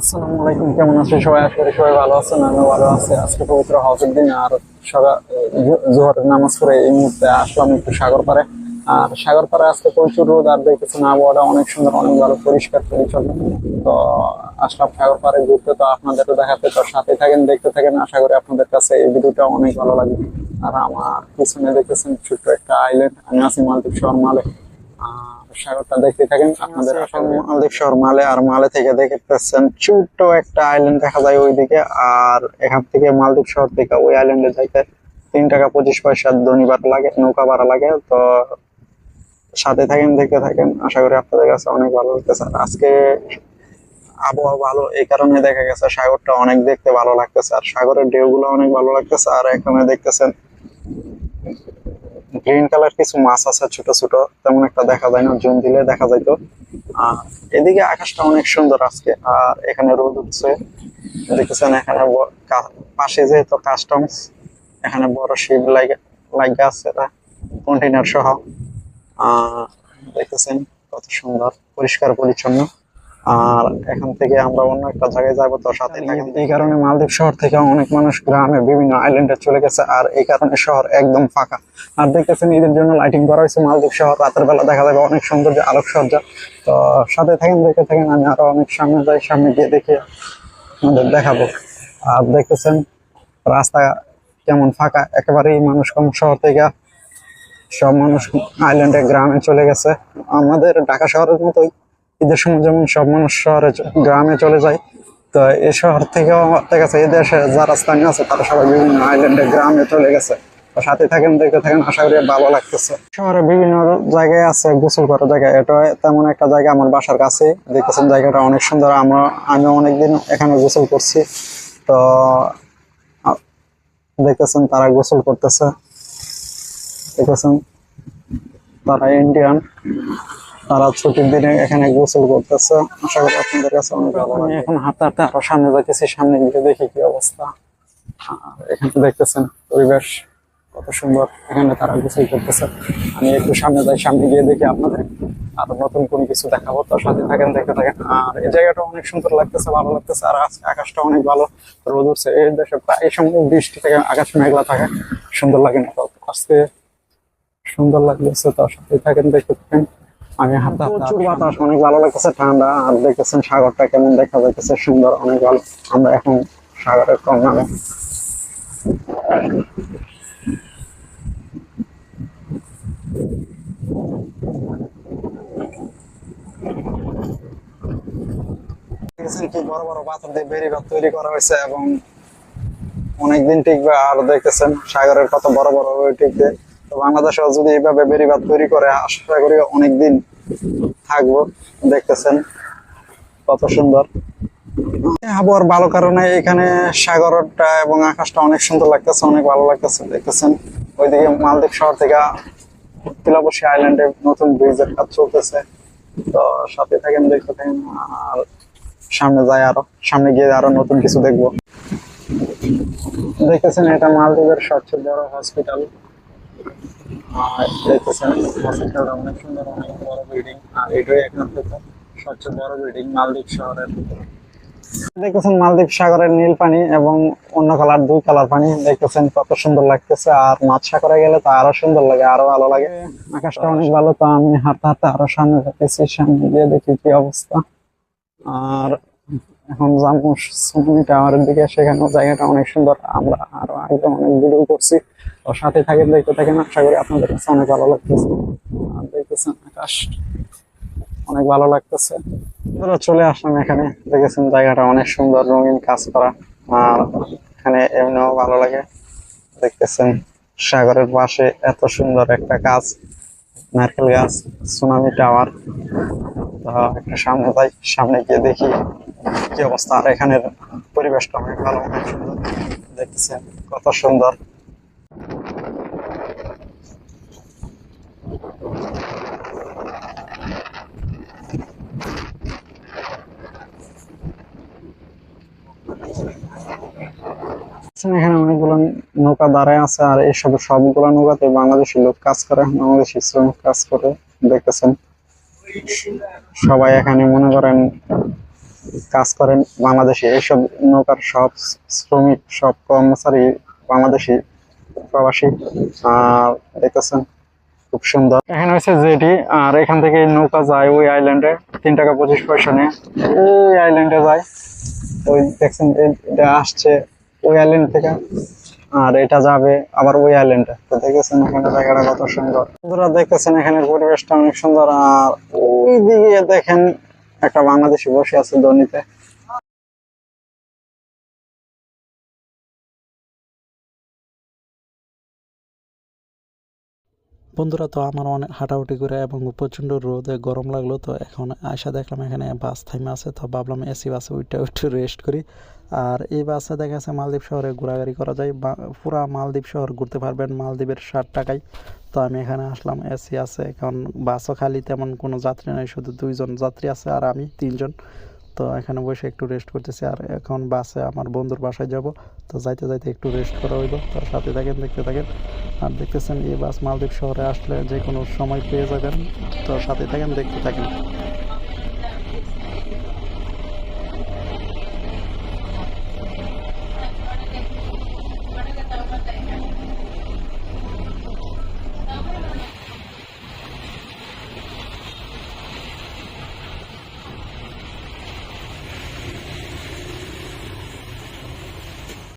আসসালামু আলাইকুম, কেমন আছেন? সবাই আশা সবাই ভালো আছেন, আমিও ভালো আছি। আজকে পবিত্র হজের দিন, আর সকাল জোহরের নামাজ পড়ে এই মুহূর্তে আসলাম একটু সাগর পাড়ে আর সাগর পাড়ে আজকে প্রচুর রোদ, আর দেখতেছেন আবহাওয়াটা অনেক সুন্দর, অনেক ভালো, পরিষ্কার, পরিচ্ছন্ন। তো আসলাম সাগর পাড়ে ঘুরতে, তো আপনাদেরও দেখাতে তো সাথে থাকেন, দেখতে থাকেন, আশা করি আপনাদের কাছে এই ভিডিওটা অনেক ভালো লাগবে। আর আমার পিছনে দেখতেছেন ছোট্ট একটা আইল্যান্ড আমি আছি মালদ্বীপ শহর মালে। আর সাগরটা দেখতে থাকেন আপনাদের মালদ্বীপ শহর মালে আর মালে থেকে দেখতেছেন ছোট্ট একটা আইল্যান্ড দেখা যায় ওইদিকে আর এখান থেকে মালদ্বীপ শহর থেকে ওই আইল্যান্ডে যাইতে তিন টাকা পঁচিশ পয়সা ধনীবার লাগে নৌকা ভাড়া লাগে। তো সাথে থাকেন দেখতে থাকেন। আশা করি আপনাদের কাছে অনেক ভালো লাগতেছে। আর আজকে আবহাওয়া ভালো এই কারণে দেখা গেছে সাগরটা অনেক দেখতে ভালো লাগতেছে আর সাগরের ঢেউ গুলো অনেক ভালো লাগতেছে। আর এখানে দেখতেছেন গ্রিন কালার কিছু মাছ আছে, ছোট ছোট, তেমন একটা দেখা যায় না, জুম দিলে দেখা যাইতো। আর এদিকে আকাশটা অনেক সুন্দর আজকে, আর এখানে রোদ উঠছে। দেখতেছেন এখানে পাশে যেহেতু কাস্টমস এখানে বড় শিপ লাগা আছে কন্টেনার সহ। আহ দেখতেছেন কত সুন্দর, পরিষ্কার পরিচ্ছন্ন। আর এখান থেকে আমরা অন্য একটা জায়গায় যাব তো সাথে। এই কারণে মালদ্বীপ শহর থেকে অনেক মানুষ গ্রামে বিভিন্ন আইল্যান্ডে চলে গেছে আর এই কারণে শহর একদম ফাঁকা। আর দেখতেছেন ঈদের জন্য লাইটিং করা হয়েছে মালদ্বীপ শহর রাতের বেলা দেখা যাবে অনেক সৌন্দর্য আলোক সজ্জা তো সাথে থাকেন দেখে থাকেন আমি আরও অনেক সামনে যাই সামনে গিয়ে দেখে আমাদের দেখাবো। আর দেখতেছেন রাস্তা কেমন ফাঁকা একেবারেই মানুষ কম শহর থেকে সব মানুষ আইল্যান্ডে গ্রামে চলে গেছে। আমাদের ঢাকা শহরের মতোই। ঈদের সময় যেমন সব মানুষ শহরে গ্রামে চলে যায়, তো এই শহর থেকেও দেখা গেছে এই দেশে যারা স্থানীয় আছে, তারা সবাই বিভিন্ন আইল্যান্ডে গ্রামে চলে গেছে। সাথে থাকেন, দেখতে থাকেন, আশা করি ভালো লাগতেছে। শহরে বিভিন্ন জায়গায় আছে, গোসল করার জায়গা। এটা তেমন একটা জায়গা আমার বাসার কাছে। দেখতেছেন জায়গাটা অনেক সুন্দর। আমরা, আমি অনেকদিন এখানে গোসল করছি। তো দেখতেছেন তারা গোসল করতেছে। দেখতেছেন তারা ইন্ডিয়ান তারা ছুটির দিনে এখানে গোসল করতেছে। আশা করি আপনাদের কাছে অনেক ভালো এখন হাঁটতে হাঁটতে আরও সামনে যাইতেছি, সামনে গিয়ে দেখি কি অবস্থা। এখানে দেখতেছেন পরিবেশ কত সুন্দর, এখানে তারা গোসল করতেছে। আমি একটু সামনে যাই, সামনে গিয়ে দেখি আপনাদের আরও নতুন কোনো কিছু দেখাবো। তো সাথে থাকেন, দেখতে থাকেন। আর এই জায়গাটা অনেক সুন্দর লাগতেছে, ভালো লাগতেছে। আর আজকে আকাশটা অনেক ভালো, রোদ উঠছে। এই দেশে প্রায় সময় বৃষ্টি থেকে আকাশ মেঘলা থাকে, সুন্দর লাগে না। আজকে সুন্দর লাগতেছে তার সাথে থাকেন, দেখতে থাকেন। আমি হাতে প্রচুর বাতাস অনেক ভালো লাগতেছে ঠান্ডা। আর দেখতেছেন সাগরটা কেমন দেখা যাইতেছে সুন্দর অনেক ভালো। আমরা এখন সাগরের কি বড় বড় পাথর দিয়ে বেরিবাদ তৈরি করা হয়েছে এবং অনেকদিন টিকবে আর দেখতেছেন সাগরের কত বড় বড় টিকবে তো বাংলাদেশেও যদি এইভাবে বেরিবাদ তৈরি করে, আশা করি অনেকদিন থাকব। দেখতেছেন কত সুন্দর। আবহাওয়ার ভালো কারণে এখানে সাগরটা এবং আকাশটা অনেক সুন্দর লাগতেছে, অনেক ভালো লাগতেছে। দেখতেছেন, ওইদিকে মালদ্বীপ শহর থেকে তিলাবসী আইল্যান্ডে নতুন ব্রিজের কাজ চলতেছে। তো সাথে থাকেন, দেখতে থাকেন, আর সামনে যাই আরও, সামনে গিয়ে আরও নতুন কিছু দেখব। দেখতেছেন, এটা মালদ্বীপের সবচেয়ে বড় হসপিটাল দেখতেছেন মালদ্বীপ সাগরের নীল পানি এবং অন্য কালার, দুই কালার পানি। দেখতেছেন কত সুন্দর লাগতেছে, আর মাছ সাগরে গেলে তো আরও সুন্দর লাগে, আরও ভালো লাগে। আকাশটা অনেক ভালো, তো আমি হাঁটতে হাঁটতে আরও সামনে যাচ্ছি সামনে গিয়ে দেখি কি অবস্থা। আর এখন যাব সুমি টাওয়ারের দিকে, সেখানেও জায়গাটা অনেক সুন্দর। আমরা আরও আগে অনেক ভিডিও করছি। তো সাথে থাকেন দেখতে থাকেন, আশা করি আপনাদের কাছে অনেক ভালো লাগতেছে। আর দেখতেছেন আকাশ, অনেক ভালো লাগতেছে। চলে আসলাম এখানে। দেখেছেন জায়গাটা অনেক সুন্দর, রঙিন কাজ করা। আর এখানে এমনিও ভালো লাগে। দেখতেছেন সাগরের পাশে এত সুন্দর একটা গাছ, নারকেল গাছ, সুনামি টাওয়ার। একটু সামনে যাই, সামনে গিয়ে দেখি কি অবস্থা। আর এখানের পরিবেশটা অনেক ভালো, অনেক সুন্দর। দেখতেছেন কত সুন্দর। এখানে অনেকগুলো নৌকা দাঁড়ায় আছে, আর এইসব সবগুলো নৌকাতে বাংলাদেশি লোক কাজ করে বাংলাদেশি শ্রমিক কাজ করে, দেখতেছেন। সবাই এখানে মনে করেন কাজ করেন, বাংলাদেশি এইসব নৌকার সব শ্রমিক, সব কর্মচারী বাংলাদেশি প্রবাসী, আর দেখতেছেন খুব সুন্দর। এখানে হচ্ছে জেটি আর এখান থেকে নৌকা যায় ওই আইল্যান্ডে তিন টাকা পঁচিশ পয়সা নিয়ে, ওই আইল্যান্ডে যায়। ওই দেখছেন এটা আসছে ওই আইল্যান্ড থেকে। আর এটা যাবে আবার ওই আইল্যান্ডে তো দেখেছেন এখানে জায়গাটা কত সুন্দর। বন্ধুরা দেখতেছেন এখানে পরিবেশটা অনেক সুন্দর। আর ওই দিকে দেখেন একটা বাংলাদেশি বসে আছে দনিতে বন্ধুরা, তো আমার অনেক হাঁটাহুটি করে এবং প্রচণ্ড রোদে গরম লাগল, তো এখন আয়সা দেখলাম এখানে বাস থাইমে আছে, তো ভাবলাম এসি বাসে ওইটা একটু রেস্ট করি। আর এই বাসে দেখা যাচ্ছে মালদ্বীপ শহরে ঘোরাঘুরি করা যায় পুরা মালদ্বীপ শহর ঘুরতে পারবেন মালদ্বীপের ষাট টাকায়। তো আমি এখানে আসলাম, এসি আছে, কারণ বাসও খালি, তেমন কোনো যাত্রী নেই, শুধু দুইজন যাত্রী আছে আর আমি তিনজন। তো এখানে বসে একটু রেস্ট করতেছি। আর এখন বাসে আমার বন্ধুর বাসায় যাব, তো যাইতে যাইতে একটু রেস্ট করা হইল তো সাথে থাকেন, দেখতে থাকেন। আর দেখতেছেন এই বাস মালদ্বীপ শহরে আসলে যে কোনো সময় পেয়ে যাবেন। তো সাথে থাকেন, দেখতে থাকেন।